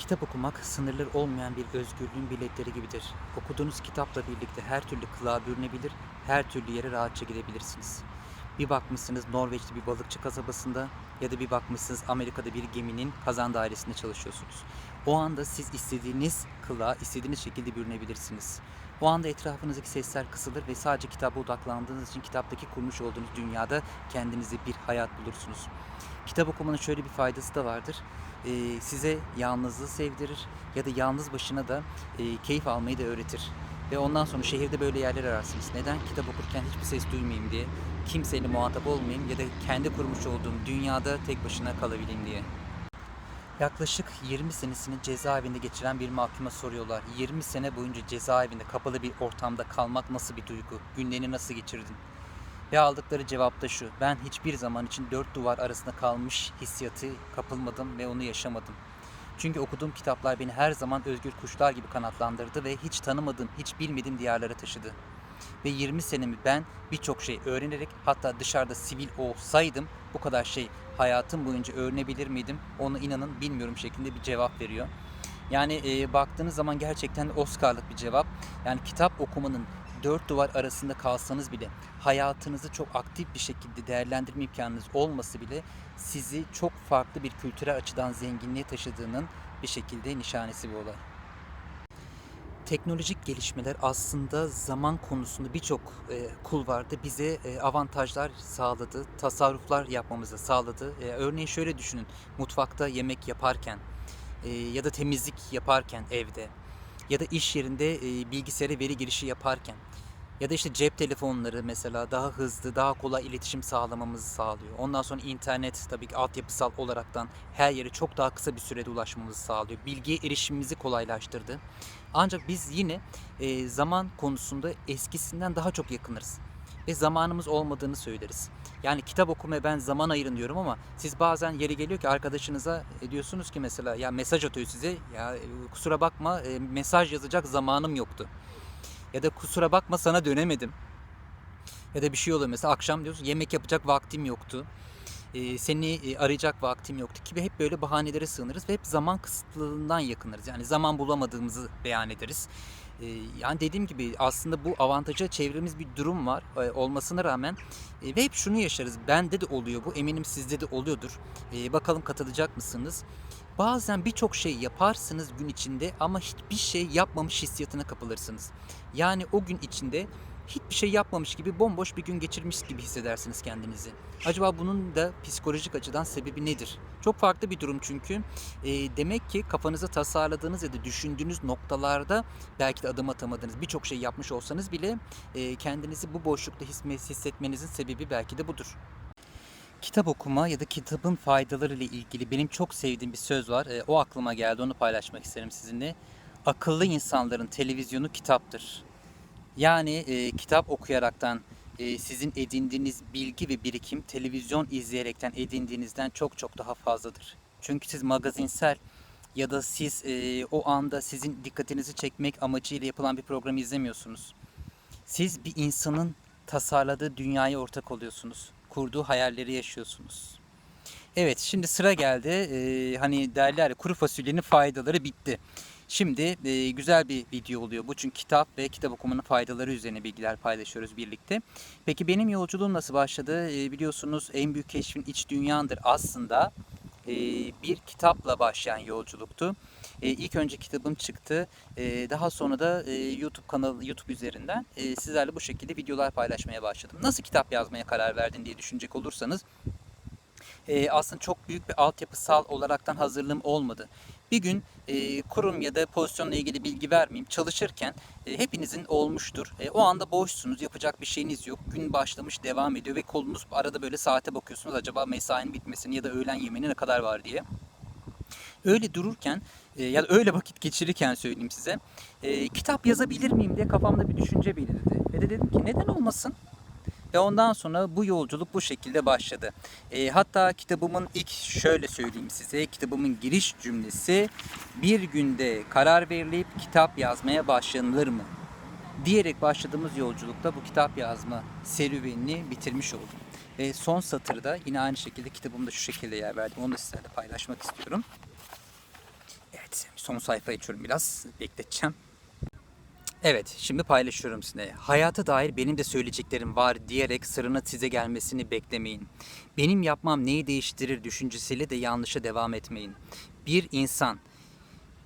Kitap okumak sınırları olmayan bir özgürlüğün biletleri gibidir. Okuduğunuz kitapla birlikte her türlü kılığa bürünebilir, her türlü yere rahatça gidebilirsiniz. Bir bakmışsınız Norveç'te bir balıkçı kasabasında ya da bir bakmışsınız Amerika'da bir geminin kazan dairesinde çalışıyorsunuz. O anda siz istediğiniz kılığa, istediğiniz şekilde bürünebilirsiniz. O anda etrafınızdaki sesler kısılır ve sadece kitaba odaklandığınız için kitaptaki kurmuş olduğunuz dünyada kendinize bir hayat bulursunuz. Kitap okumanın şöyle bir faydası da vardır. Ee, size yalnızlığı sevdirir ya da yalnız başına da e, keyif almayı da öğretir. Ve ondan sonra şehirde böyle yerler ararsınız. Neden? Kitap okurken hiçbir ses duymayayım diye. Kimseyle muhatap olmayayım ya da kendi kurmuş olduğum dünyada tek başına kalabileyim diye. Yaklaşık 20 senesini cezaevinde geçiren bir mahkuma soruyorlar. 20 sene boyunca cezaevinde kapalı bir ortamda kalmak nasıl bir duygu? Günlerini nasıl geçirdin? Ve aldıkları cevap da şu. Ben hiçbir zaman için dört duvar arasında kalmış hissiyatı kapılmadım ve onu yaşamadım. Çünkü okuduğum kitaplar beni her zaman özgür kuşlar gibi kanatlandırdı ve hiç tanımadığım, hiç bilmediğim diyarlara taşıdı. Ve 20 senemi ben birçok şey öğrenerek hatta dışarıda sivil olsaydım bu kadar şey hayatım boyunca öğrenebilir miydim? Onu inanın bilmiyorum şeklinde bir cevap veriyor. Yani e, baktığınız zaman gerçekten Oscar'lık bir cevap. Yani kitap okumanın dört duvar arasında kalsanız bile hayatınızı çok aktif bir şekilde değerlendirme imkanınız olması bile sizi çok farklı bir kültürel açıdan zenginliğe taşıdığının bir şekilde nişanesi bu olay. Teknolojik gelişmeler aslında zaman konusunda birçok e, kulvarda bize e, avantajlar sağladı, tasarruflar yapmamızı sağladı. E, örneğin şöyle düşünün, mutfakta yemek yaparken e, ya da temizlik yaparken evde ya da iş yerinde e, bilgisayara veri girişi yaparken ya da işte cep telefonları mesela daha hızlı, daha kolay iletişim sağlamamızı sağlıyor. Ondan sonra internet tabii ki altyapısal olaraktan her yere çok daha kısa bir sürede ulaşmamızı sağlıyor. Bilgiye erişimimizi kolaylaştırdı. Ancak biz yine e, zaman konusunda eskisinden daha çok yakınırız. Ve zamanımız olmadığını söyleriz. Yani kitap okumaya ben zaman ayırın diyorum ama siz bazen yeri geliyor ki arkadaşınıza e, diyorsunuz ki mesela ya mesaj atıyor size ya e, kusura bakma e, mesaj yazacak zamanım yoktu. Ya da kusura bakma sana dönemedim. Ya da bir şey oluyor mesela akşam diyorsun yemek yapacak vaktim yoktu. Seni arayacak vaktim yoktu gibi hep böyle bahanelere sığınırız ve hep zaman kısıtlılığından yakınırız. Yani zaman bulamadığımızı beyan ederiz. Ee, yani dediğim gibi aslında bu avantaja çevremiz bir durum var e, olmasına rağmen e, ve hep şunu yaşarız. Bende de oluyor bu. Eminim sizde de oluyordur. E, bakalım katılacak mısınız? Bazen birçok şey yaparsınız gün içinde ama hiçbir şey yapmamış hissiyatına kapılırsınız. Yani o gün içinde hiçbir şey yapmamış gibi bomboş bir gün geçirmiş gibi hissedersiniz kendinizi. Acaba bunun da psikolojik açıdan sebebi nedir? Çok farklı bir durum çünkü. E, demek ki kafanıza tasarladığınız ya da düşündüğünüz noktalarda belki de adım atamadığınız birçok şey yapmış olsanız bile e, kendinizi bu boşlukta his- hissetmenizin sebebi belki de budur. Kitap okuma ya da kitabın faydaları ile ilgili benim çok sevdiğim bir söz var. E, o aklıma geldi. Onu paylaşmak isterim sizinle. Akıllı insanların televizyonu kitaptır. Yani e, kitap okuyaraktan e, sizin edindiğiniz bilgi ve birikim televizyon izleyerekten edindiğinizden çok çok daha fazladır. Çünkü siz magazinsel ya da siz e, o anda sizin dikkatinizi çekmek amacıyla yapılan bir programı izlemiyorsunuz. Siz bir insanın tasarladığı dünyaya ortak oluyorsunuz. Kurduğu hayalleri yaşıyorsunuz. Evet şimdi sıra geldi. Ee, hani derler kuru fasulyenin faydaları bitti. Şimdi e, güzel bir video oluyor bu çünkü kitap ve kitap okumanın faydaları üzerine bilgiler paylaşıyoruz birlikte. Peki benim yolculuğum nasıl başladı? E, biliyorsunuz en büyük keşfin iç dünyandır aslında e, bir kitapla başlayan yolculuktu. E, ilk önce kitabım çıktı. E, daha sonra da e, YouTube kanalı YouTube üzerinden e, sizlerle bu şekilde videolar paylaşmaya başladım. Nasıl kitap yazmaya karar verdin diye düşünecek olursanız e, aslında çok büyük bir altyapısal olaraktan hazırlığım olmadı. Bir gün e, kurum ya da pozisyonla ilgili bilgi vermeyeyim. Çalışırken e, hepinizin olmuştur. E, o anda boşsunuz, yapacak bir şeyiniz yok. Gün başlamış, devam ediyor ve kolunuz arada böyle saate bakıyorsunuz. Acaba mesainin bitmesini ya da öğlen yemeğine ne kadar var diye. Öyle dururken e, ya da öyle vakit geçirirken söyleyeyim size. e, kitap yazabilir miyim diye kafamda bir düşünce belirdi. Ve de dedim ki neden olmasın? Ve ondan sonra bu yolculuk bu şekilde başladı. E, hatta kitabımın ilk şöyle söyleyeyim size. Kitabımın giriş cümlesi bir günde karar verilip kitap yazmaya başlanılır mı? Diyerek başladığımız yolculukta bu kitap yazma serüvenini bitirmiş oldum. Ve son satırda yine aynı şekilde kitabımda şu şekilde yer verdim. Onu da sizlerle paylaşmak istiyorum. Evet son sayfa açıyorum biraz. Bekleteceğim. Evet, şimdi paylaşıyorum size. Hayata dair benim de söyleyeceklerim var diyerek sırrına size gelmesini beklemeyin. Benim yapmam neyi değiştirir düşüncesiyle de yanlışa devam etmeyin. Bir insan,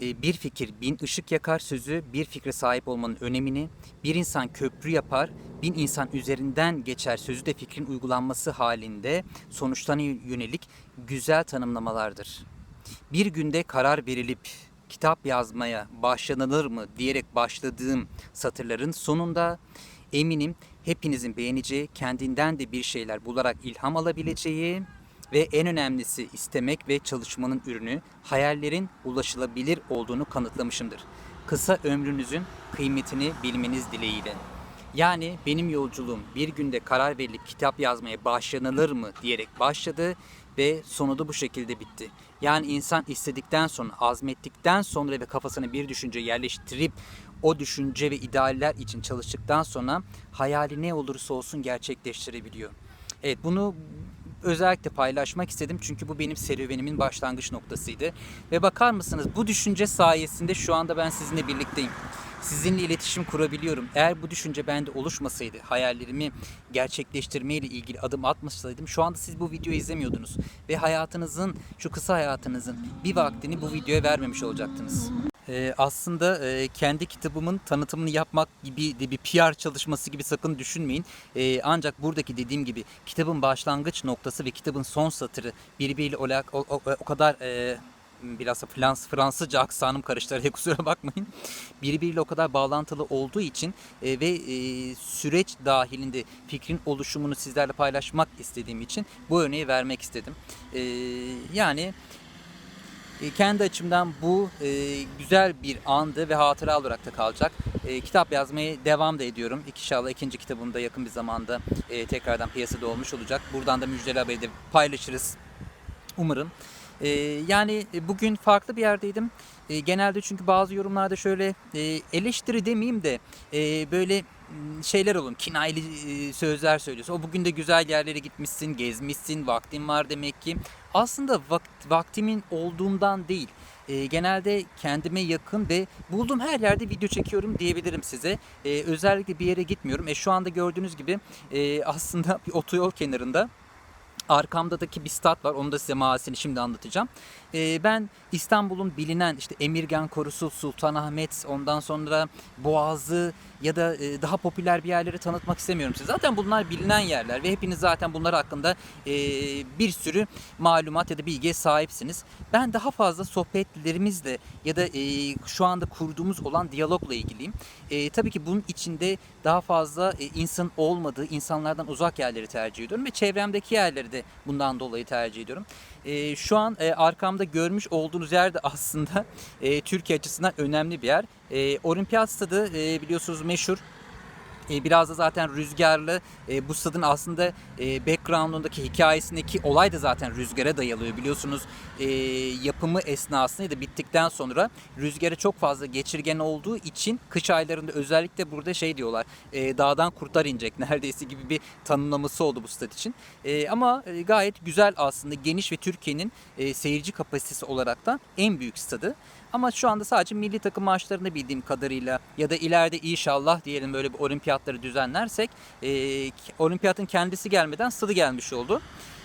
e, bir fikir bin ışık yakar sözü bir fikre sahip olmanın önemini, bir insan köprü yapar, bin insan üzerinden geçer sözü de fikrin uygulanması halinde sonuçlarına yönelik güzel tanımlamalardır. Bir günde karar verilip kitap yazmaya başlanılır mı diyerek başladığım satırların sonunda eminim hepinizin beğeneceği, kendinden de bir şeyler bularak ilham alabileceği ve en önemlisi istemek ve çalışmanın ürünü hayallerin ulaşılabilir olduğunu kanıtlamışımdır. Kısa ömrünüzün kıymetini bilmeniz dileğiyle. Yani benim yolculuğum bir günde karar verilip kitap yazmaya başlanılır mı diyerek başladı ve sonu da bu şekilde bitti. Yani insan istedikten sonra, azmettikten sonra ve kafasına bir düşünce yerleştirip o düşünce ve idealler için çalıştıktan sonra hayali ne olursa olsun gerçekleştirebiliyor. Evet bunu özellikle paylaşmak istedim çünkü bu benim serüvenimin başlangıç noktasıydı. Ve bakar mısınız bu düşünce sayesinde şu anda ben sizinle birlikteyim. Sizinle iletişim kurabiliyorum. Eğer bu düşünce bende oluşmasaydı, hayallerimi gerçekleştirme ile ilgili adım atmasaydım şu anda siz bu videoyu izlemiyordunuz. Ve hayatınızın, şu kısa hayatınızın bir vaktini bu videoya vermemiş olacaktınız. Ee, aslında e, kendi kitabımın tanıtımını yapmak gibi de bir PR çalışması gibi sakın düşünmeyin. Ee, ancak buradaki dediğim gibi kitabın başlangıç noktası ve kitabın son satırı birbiriyle o, o, o kadar e, biraz da Frans, Fransızca aksanım karıştı araya kusura bakmayın. Birbiriyle o kadar bağlantılı olduğu için e, ve e, süreç dahilinde fikrin oluşumunu sizlerle paylaşmak istediğim için bu örneği vermek istedim. E, yani e, kendi açımdan bu e, güzel bir andı ve hatıra olarak da kalacak. E, kitap yazmaya devam da ediyorum. İnşallah ikinci kitabım da yakın bir zamanda e, tekrardan piyasada olmuş olacak. Buradan da müjdeli haberi de paylaşırız. Umarım. E, yani bugün farklı bir yerdeydim. E, genelde çünkü bazı yorumlarda şöyle e, eleştiri demeyeyim de e, böyle şeyler olun, kinayeli e, sözler söylüyorsun. O bugün de güzel yerlere gitmişsin, gezmişsin, vaktin var demek ki. Aslında vakt, vaktimin olduğundan değil. E, genelde kendime yakın ve bulduğum her yerde video çekiyorum diyebilirim size. E, özellikle bir yere gitmiyorum. E, şu anda gördüğünüz gibi e, aslında bir otoyol kenarında Arkamdaki bir stat var. Onu da size mahallesini şimdi anlatacağım. Ee, ben İstanbul'un bilinen işte Emirgan Korusu, Sultanahmet, ondan sonra Boğazı ya da e, daha popüler bir yerleri tanıtmak istemiyorum size. Zaten bunlar bilinen yerler ve hepiniz zaten bunlar hakkında e, bir sürü malumat ya da bilgiye sahipsiniz. Ben daha fazla sohbetlerimizle ya da e, şu anda kurduğumuz olan diyalogla ilgiliyim. E, tabii ki bunun içinde daha fazla e, insan olmadığı, insanlardan uzak yerleri tercih ediyorum ve çevremdeki yerleri de bundan dolayı tercih ediyorum. E, şu an e, arkamda görmüş olduğunuz yer de aslında e, Türkiye açısından önemli bir yer. E, Olimpiyat stadı e, biliyorsunuz meşhur. E, biraz da zaten rüzgarlı. E, bu stadın aslında e, background'undaki hikayesindeki olay da zaten rüzgara dayalıyor. Biliyorsunuz yapımı esnasında ya da bittikten sonra rüzgara çok fazla geçirgen olduğu için kış aylarında özellikle burada şey diyorlar. Dağdan kurtlar inecek neredeyse gibi bir tanımlaması oldu bu stad için. Ama gayet güzel aslında geniş ve Türkiye'nin seyirci kapasitesi olaraktan en büyük stadı. Ama şu anda sadece milli takım maçlarında bildiğim kadarıyla ya da ileride inşallah diyelim böyle bir olimpiyatları düzenlersek e, olimpiyatın kendisi gelmeden stadı gelmiş oldu.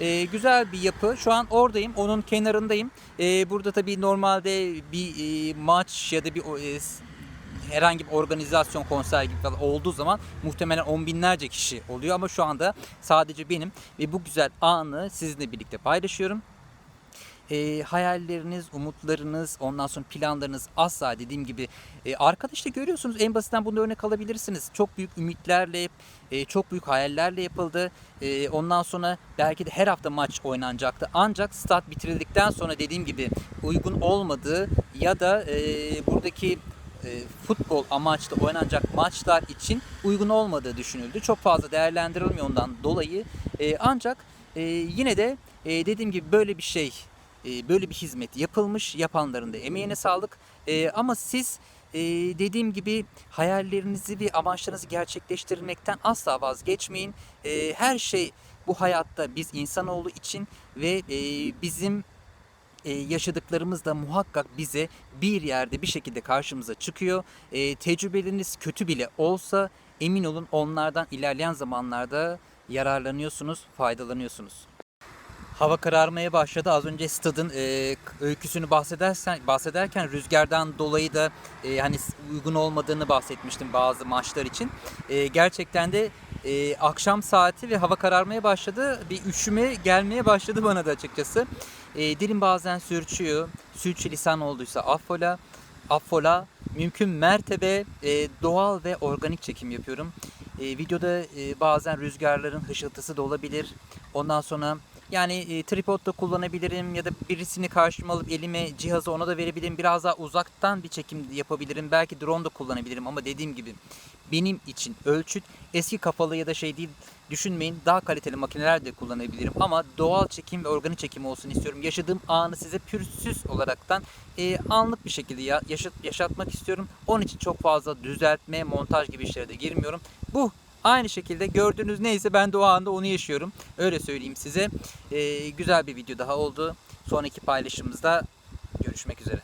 E, güzel bir yapı. Şu an oradayım. Onun kenarındayım. E, burada tabii normalde bir e, maç ya da bir e, herhangi bir organizasyon konser gibi falan olduğu zaman muhtemelen on binlerce kişi oluyor ama şu anda sadece benim ve bu güzel anı sizinle birlikte paylaşıyorum e, hayalleriniz, umutlarınız, ondan sonra planlarınız asla dediğim gibi e, arkada işte görüyorsunuz en basitten bunu örnek alabilirsiniz. Çok büyük ümitlerle, e, çok büyük hayallerle yapıldı. E, ondan sonra belki de her hafta maç oynanacaktı. Ancak stat bitirildikten sonra dediğim gibi uygun olmadığı ya da e, buradaki e, futbol amaçlı oynanacak maçlar için uygun olmadığı düşünüldü. Çok fazla değerlendirilmiyor ondan dolayı. E, ancak e, yine de e, dediğim gibi böyle bir şey e, böyle bir hizmet yapılmış. Yapanların da emeğine sağlık. E, ama siz e, dediğim gibi hayallerinizi ve amaçlarınızı gerçekleştirmekten asla vazgeçmeyin. her şey bu hayatta biz insanoğlu için ve bizim yaşadıklarımız da muhakkak bize bir yerde bir şekilde karşımıza çıkıyor. Tecrübeleriniz kötü bile olsa emin olun onlardan ilerleyen zamanlarda yararlanıyorsunuz, faydalanıyorsunuz. Hava kararmaya başladı. Az önce stadın e, öyküsünü bahsedersen bahsederken rüzgardan dolayı da e, hani uygun olmadığını bahsetmiştim bazı maçlar için. E, gerçekten de e, akşam saati ve hava kararmaya başladı. Bir üşüme gelmeye başladı bana da açıkçası. E, dilim bazen sürçüyor. Sürçülisan olduysa affola. Affola. Mümkün mertebe e, doğal ve organik çekim yapıyorum. E, videoda e, bazen rüzgarların hışıltısı da olabilir. Ondan sonra yani e, tripod da kullanabilirim ya da birisini karşıma alıp elime cihazı ona da verebilirim. Biraz daha uzaktan bir çekim yapabilirim. Belki drone da kullanabilirim ama dediğim gibi benim için ölçüt eski kafalı ya da şey değil düşünmeyin. Daha kaliteli makineler de kullanabilirim ama doğal çekim ve organik çekim olsun istiyorum. Yaşadığım anı size pürsüz olaraktan e, anlık bir şekilde ya, yaşat, yaşatmak istiyorum. Onun için çok fazla düzeltme, montaj gibi işlere de girmiyorum. Bu Aynı şekilde gördüğünüz neyse ben de o anda onu yaşıyorum. Öyle söyleyeyim size. Ee, güzel bir video daha oldu. Sonraki paylaşımımızda görüşmek üzere.